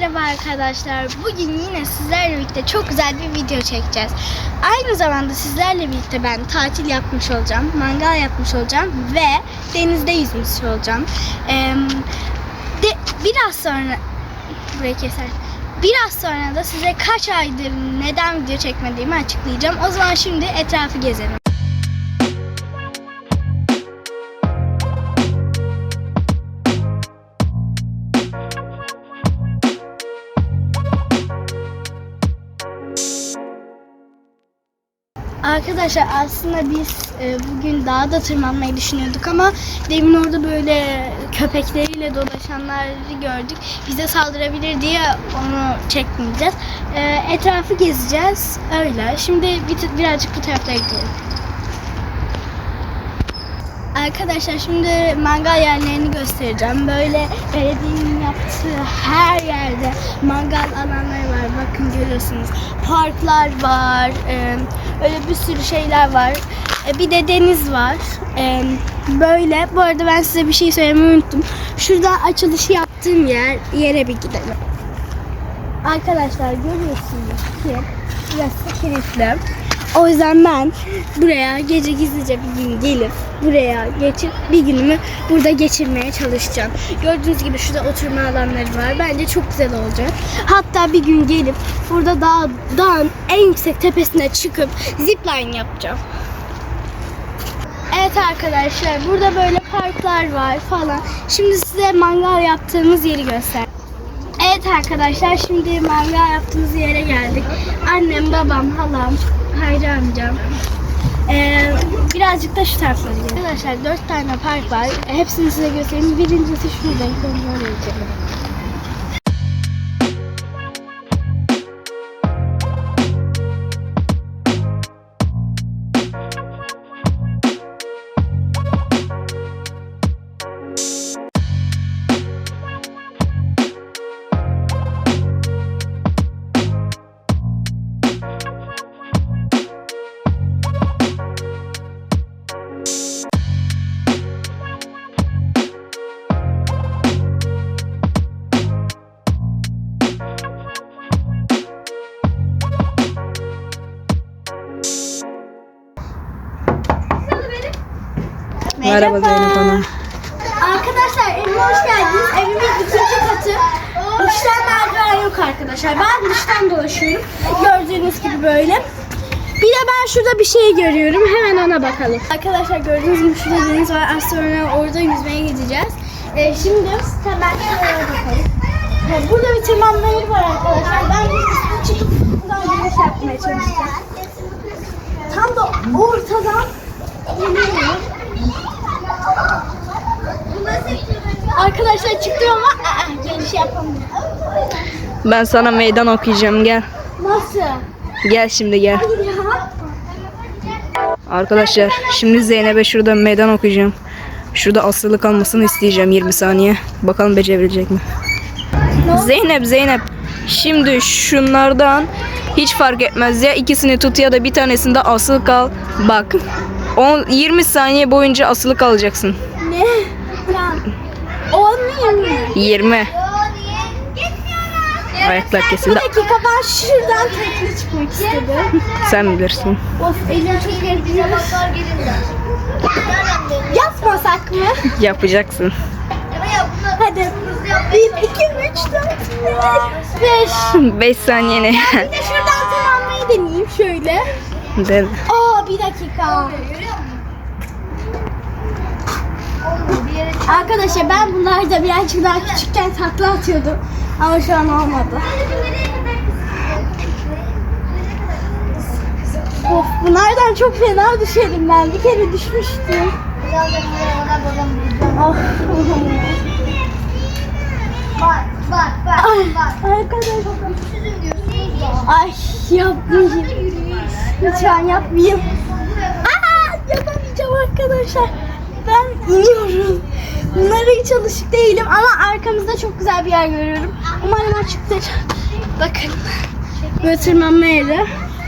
merhaba arkadaşlar. Bugün yine sizlerle birlikte çok güzel bir video çekeceğiz. Aynı zamanda sizlerle birlikte ben tatil yapmış olacağım, mangal yapmış olacağım ve denizde yüzmüş olacağım. Ee, de, biraz sonra burayı keser. Biraz sonra da size kaç aydır neden video çekmediğimi açıklayacağım. O zaman şimdi etrafı gezelim. Arkadaşlar aslında biz e, bugün dağda tırmanmayı düşünüyorduk ama demin orada böyle köpekleriyle dolaşanları gördük. Bize saldırabilir diye onu çekmeyeceğiz. E, etrafı gezeceğiz. Öyle. Şimdi bir, birazcık bu taraflara gidelim. Arkadaşlar şimdi mangal yerlerini göstereceğim. Böyle belediyenin yaptığı her yerde mangal alanları var. Bakın görüyorsunuz. Parklar var. e, öyle bir sürü şeyler var. E, bir de deniz var. E, böyle. Bu arada ben size bir şey söylemeyi unuttum. Şurada açılışı yaptığım yer yere bir gidelim. Arkadaşlar görüyorsunuz ki burası kilitli. O yüzden ben buraya gece gizlice bir gün gelip buraya geçip bir günümü burada geçirmeye çalışacağım. Gördüğünüz gibi şurada oturma alanları var. Bence çok güzel olacak. Hatta bir gün gelip burada dağ, dağın en yüksek tepesine çıkıp zipline yapacağım. Evet arkadaşlar burada böyle parklar var falan. Şimdi size mangal yaptığımız yeri göster. Evet arkadaşlar şimdi mangal yaptığımız yere geldik. Annem, babam, halam, Hayri amcam. Ee, birazcık da şu taraflara gidelim. Arkadaşlar dört tane park var. Hepsini size göstereyim. Birincisi şurada. Onu oraya gidelim. Merhaba Zeynep Hanım. Arkadaşlar evime hoş geldiniz. Evimin ikinci katı. Dıştan merdiven yok arkadaşlar. Ben dıştan dolaşıyorum. Gördüğünüz gibi böyle. Bir de ben şurada bir şey görüyorum. Hemen ona bakalım. Arkadaşlar gördüğünüz gibi şurada deniz var. Az sonra orada yüzmeye gideceğiz. Ee, şimdi hemen şuraya bakalım. Burada bir tırmanma yeri var arkadaşlar. Ben üstüne çıkıp buradan yürüyüş yapmaya çalışacağım. Tam da ortadan iniyorum. Arkadaşlar çıktım ama aa, geniş yapamıyorum. Ben sana meydan okuyacağım gel. Nasıl? Gel şimdi gel. Arkadaşlar şimdi Zeynep'e şurada meydan okuyacağım. Şurada asılı kalmasını isteyeceğim 20 saniye. Bakalım becerebilecek mi? Zeynep Zeynep. Şimdi şunlardan hiç fark etmez ya ikisini tut ya da bir tanesinde asılı kal. Bak. 10 20 saniye boyunca asılı kalacaksın. Ne? Ya. Olmuyor mu? 20. Ayaklar Bir kesildi. dakika ben şuradan tekne çıkmak istedim. Sen bilirsin. Of elim gergin. Yapmasak mı? Yapacaksın. Hadi. Bir, iki, üç, dört, beş. 5 saniye ne? Bir de şuradan tırmanmayı deneyeyim şöyle. De- Aa bir dakika. Arkadaşlar ben bunlarda birazcık daha küçükken takla atıyordum. Ama şu an olmadı. Of bunlardan çok fena düşerim ben. Bir kere düşmüştüm. Of. Bak bak bak Ay, bak. arkadaşlar. Ay yapmayayım. Lütfen yapmayayım. Aa, yapamayacağım arkadaşlar. Ben iniyorum. Bunlara hiç alışık değilim ama arkamızda çok güzel bir yer görüyorum. Umarım açıktır. Bakın. Böyle tırmanma.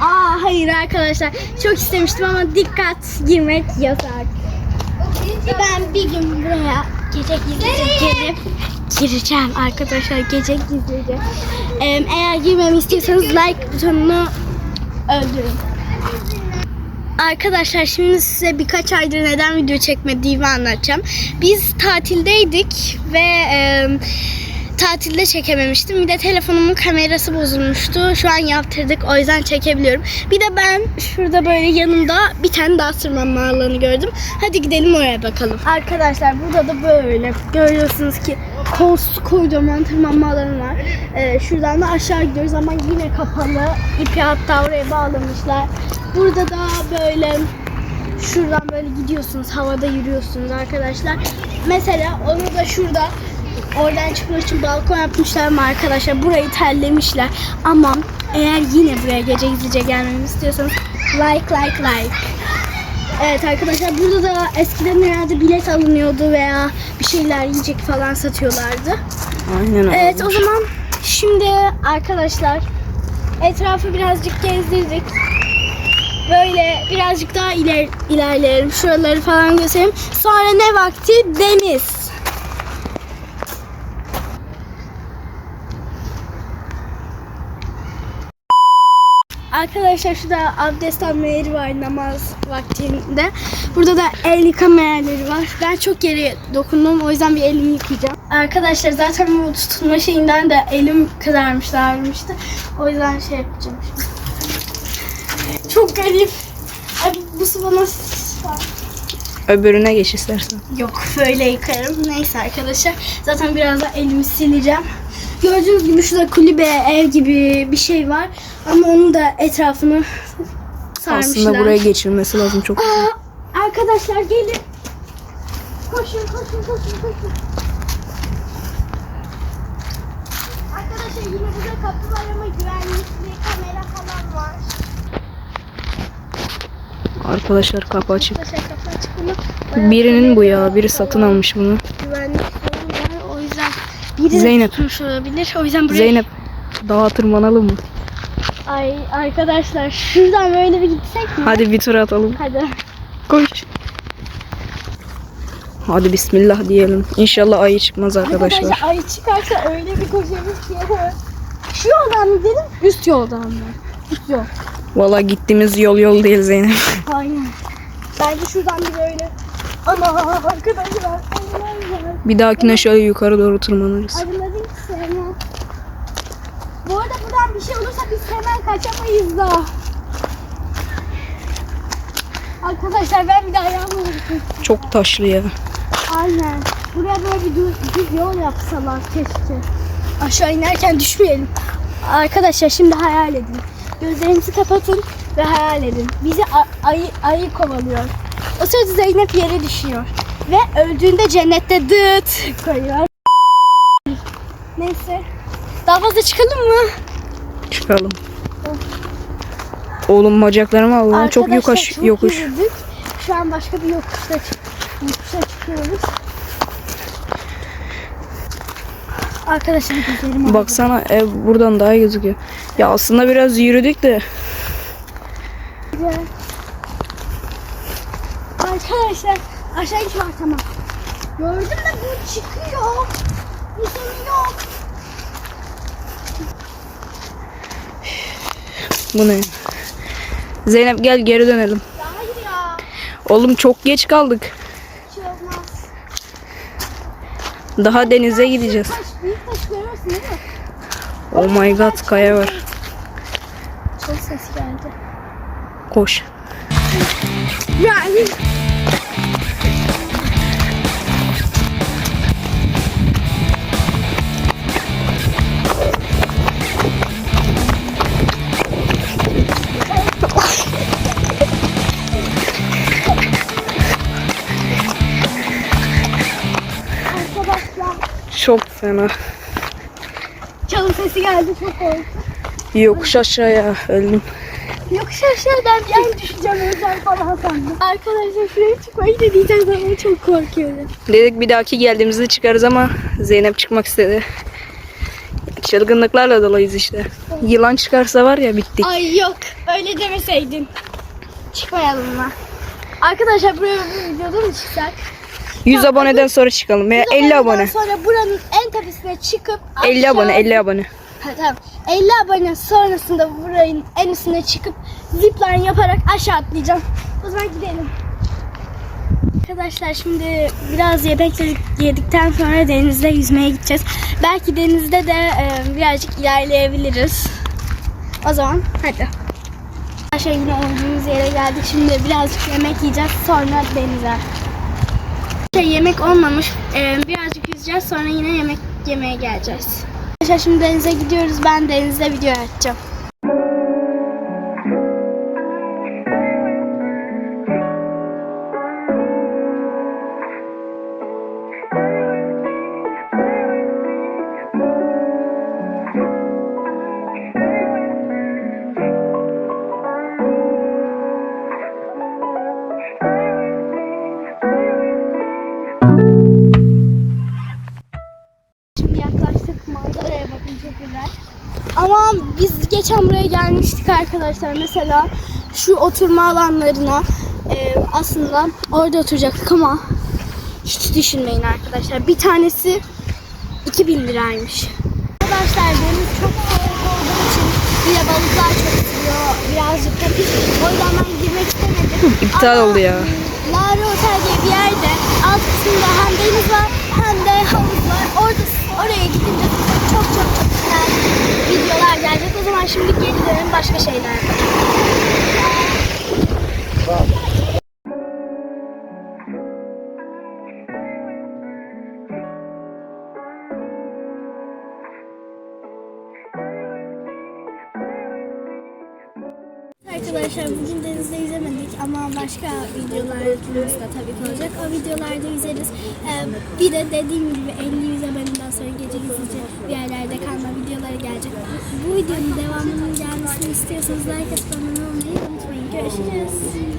Aa hayır arkadaşlar. Çok istemiştim ama dikkat girmek yasak. Ben bir gün buraya gece gizlice gelip gireceğim arkadaşlar. Gece gizlice. Ee, eğer girmemi istiyorsanız like butonunu öldürün. Arkadaşlar şimdi size birkaç aydır neden video çekmediğimi anlatacağım. Biz tatildeydik ve e, tatilde çekememiştim. Bir de telefonumun kamerası bozulmuştu. Şu an yaptırdık o yüzden çekebiliyorum. Bir de ben şurada böyle yanımda bir tane daha tırmanma alanı gördüm. Hadi gidelim oraya bakalım. Arkadaşlar burada da böyle görüyorsunuz ki kolsuz kocaman tırmanma alanı var. Ee, şuradan da aşağı gidiyoruz ama yine kapalı. İpi hatta oraya bağlamışlar. Burada da böyle şuradan böyle gidiyorsunuz. Havada yürüyorsunuz arkadaşlar. Mesela onu da şurada oradan çıkmak için balkon yapmışlar ama arkadaşlar burayı terlemişler. Ama eğer yine buraya gece gizlice gelmemi istiyorsanız like like like. Evet arkadaşlar burada da eskiden herhalde bilet alınıyordu veya bir şeyler yiyecek falan satıyorlardı. Aynen öyle. Evet o zaman şimdi arkadaşlar etrafı birazcık gezdirdik. Böyle birazcık daha iler, ilerleyelim. Şuraları falan göstereyim. Sonra ne vakti? Deniz. Arkadaşlar şurada abdest alma yeri var namaz vaktinde. Burada da el yıkama yerleri var. Ben çok yere dokundum o yüzden bir elimi yıkayacağım. Arkadaşlar zaten bu tutulma şeyinden de elim kızarmıştı ağrımıştı. O yüzden şey yapacağım şimdi. Çok garip. Ay bu su bana Öbürüne geç istersen. Yok böyle yıkarım. Neyse arkadaşlar. Zaten biraz da elimi sileceğim. Gördüğünüz gibi şurada kulübe, ev gibi bir şey var. Ama onun da etrafını sarmışlar. Aslında buraya geçilmesi lazım çok. Aa, arkadaşlar gelin. Koşun koşun koşun koşun. Arkadaşlar yine burada kapı var ama güvenlikli kamera falan var. Arkadaşlar kapı açık. Arkadaşlar kapı açık ama Birinin bu ya. Biri satın almış bunu. güvenlik sorunu var. O yüzden biri de Zeynep. tutmuş olabilir. O yüzden buraya... Zeynep dağa tırmanalım mı? Ay arkadaşlar şuradan böyle bir gitsek mi? Hadi bir tur atalım. Hadi. Koş. Hadi bismillah diyelim. İnşallah ayı çıkmaz arkadaşlar. Arkadaşlar ay çıkarsa öyle bir koşarız ki. Şu yoldan mı gidelim? Üst yoldan mı? Yol. Valla gittiğimiz yol yol değil Zeynep. Aynen. Bence şuradan bir böyle. Ana arkadaşlar. Bir dahakine şöyle yukarı doğru tırmanırız. Arıları hiç sevmem. Bu arada buradan bir şey olursa biz hemen kaçamayız da. Arkadaşlar ben bir de ayağımı vurdum. Çok taşlı ya. Aynen. Buraya böyle bir düz, düz yol yapsalar keşke. Aşağı inerken düşmeyelim. Arkadaşlar şimdi hayal edin. Gözlerinizi kapatın ve hayal edin. Bizi ayı, ayı kovalıyor. O sırada Zeynep yere düşüyor. Ve öldüğünde cennette dıt koyuyor. Neyse. Daha fazla çıkalım mı? Çıkalım. Oğlum bacaklarım Allah çok yokuş yokuş. yürüdük. Şu an başka bir yokuşta, çık- yokuşa çıkıyoruz. Arkadaşlar gözlerim ağrıyor. Baksana ev buradan daha gözüküyor. Ya aslında biraz yürüdük de Güzel. Arkadaşlar aşağı hiç var tamam. Gördüm de bu çıkıyor. Bu sonu yok. bu ne? Zeynep gel geri dönelim. Ya hayır ya. Oğlum çok geç kaldık. Bir şey olmaz. Daha denize gideceğiz. Oh my god kaya var. Çok ses geldi. Koş. Yani. Çok fena. Sesi geldi çok korktum. Yokuş aşağıya öldüm. Yokuş aşağıdan ben düşeceğim özel falan sandım. Arkadaşlar şuraya çıkmayı deneyeceğiz ama çok korkuyorum. Dedik bir dahaki geldiğimizde çıkarız ama Zeynep çıkmak istedi. Çılgınlıklarla dolayız işte. Yılan çıkarsa var ya bittik. Ay yok öyle demeseydin. Çıkmayalım mı? Arkadaşlar buraya bir videoda mı çıksak? 100 aboneden sonra çıkalım veya 50 abone. Sonra buranın en tepesine çıkıp 50 abone, aşağı- 50 abone. Ha, tamam. 50 abone sonrasında buranın en üstüne çıkıp zipline yaparak aşağı atlayacağım. O zaman gidelim. Arkadaşlar şimdi biraz yemek yedikten sonra denizde yüzmeye gideceğiz. Belki denizde de e, birazcık ilerleyebiliriz. O zaman hadi. Arkadaşlar yine olduğumuz yere geldik. Şimdi birazcık yemek yiyeceğiz sonra denize. Şey, yemek olmamış. E, birazcık yüzeceğiz sonra yine yemek yemeye geleceğiz. Arkadaşlar şimdi denize gidiyoruz. Ben denizde video açacağım. Gelmiştik arkadaşlar. Mesela şu oturma alanlarına e, aslında orada oturacaktık ama hiç düşünmeyin arkadaşlar. Bir tanesi 2000 liraymış. Arkadaşlar deniz çok soğuk olduğu için bir de balıklar çok tutuyor. Birazcık da. O yüzden ben girmek istemedim. İptal oldu ya. Lara Otel diye bir yerde alt kısmında hem deniz var hem de havuz var. Orada oraya gidince çok çok çok güzel videolar gelecek. O zaman şimdi geri dönelim başka şeyler Arkadaşlar bugün denizde yüzemedik ama başka videolarımız da tabii ki olacak. O videolarda yüzeriz. Ee, bir de dediğim gibi 50 yüzemeden sonra gece gizlice bir yerlerde kalma videoları gelecek. Bu videonun devamının gelmesini istiyorsanız like olmayı unutmayın. Görüşürüz.